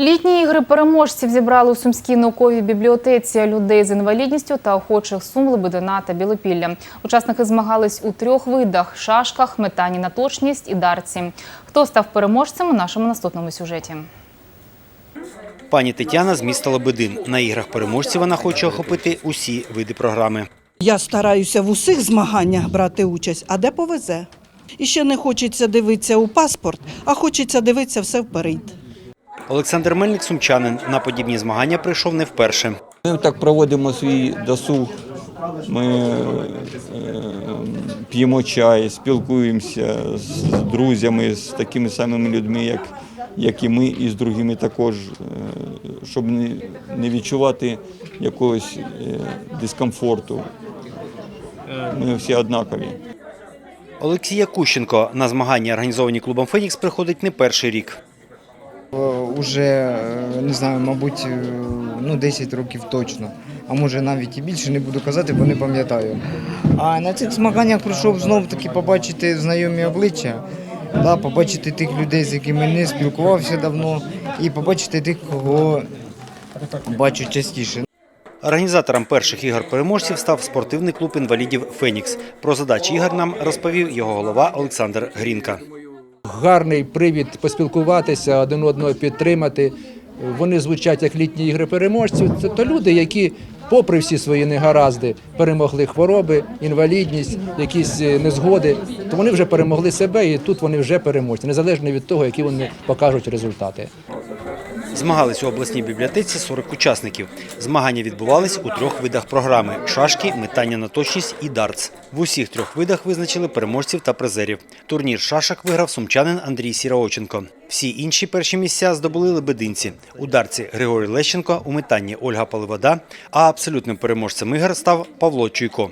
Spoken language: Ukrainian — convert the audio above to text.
Літні ігри переможців зібрали у Сумській науковій бібліотеці людей з інвалідністю та охочих Сум, Лебедина та Білопілля. Учасники змагались у трьох видах – шашках, метанні на точність і дарці. Хто став переможцем у нашому наступному сюжеті? Пані Тетяна з міста Лебедин. На іграх переможців вона хоче охопити усі види програми. Я стараюся в усіх змаганнях брати участь, а де повезе. І ще не хочеться дивитися у паспорт, а хочеться дивитися все вперед. Олександр Мельник сумчанин. На подібні змагання прийшов не вперше. Ми так проводимо свій досуг. Ми е, п'ємо чай, спілкуємося з друзями, з такими самими людьми, як, як і ми, і з другими також, е, щоб не, відчувати якогось е, дискомфорту. Ми всі однакові. Олексія Кущенко на змагання, організовані клубом Фенікс, приходить не перший рік. Е, Уже е, не знаю, мабуть, е, ну 10 років точно. А може навіть і більше не буду казати, бо не пам'ятаю. А на цих змаганнях прийшов знов таки побачити знайомі обличчя, да, побачити тих людей, з якими не спілкувався давно, і побачити тих, кого бачу частіше. Організатором перших ігор переможців став спортивний клуб інвалідів Фенікс. Про задачі ігор нам розповів його голова Олександр Грінка. Гарний привід поспілкуватися, один одного підтримати. Вони звучать як літні ігри переможців. Це то люди, які, попри всі свої негаразди, перемогли хвороби, інвалідність, якісь е, незгоди. То вони вже перемогли себе, і тут вони вже переможці, незалежно від того, які вони покажуть результати. Змагались у обласній бібліотеці 40 учасників. Змагання відбувались у трьох видах програми: шашки, метання на точність і дартс. В усіх трьох видах визначили переможців та призерів. Турнір шашок виграв сумчанин Андрій Сіраоченко. Всі інші перші місця здобули лебединці. У дарці Григорій Лещенко, у метанні Ольга Поливода, а абсолютним переможцем ігор став Павло Чуйко.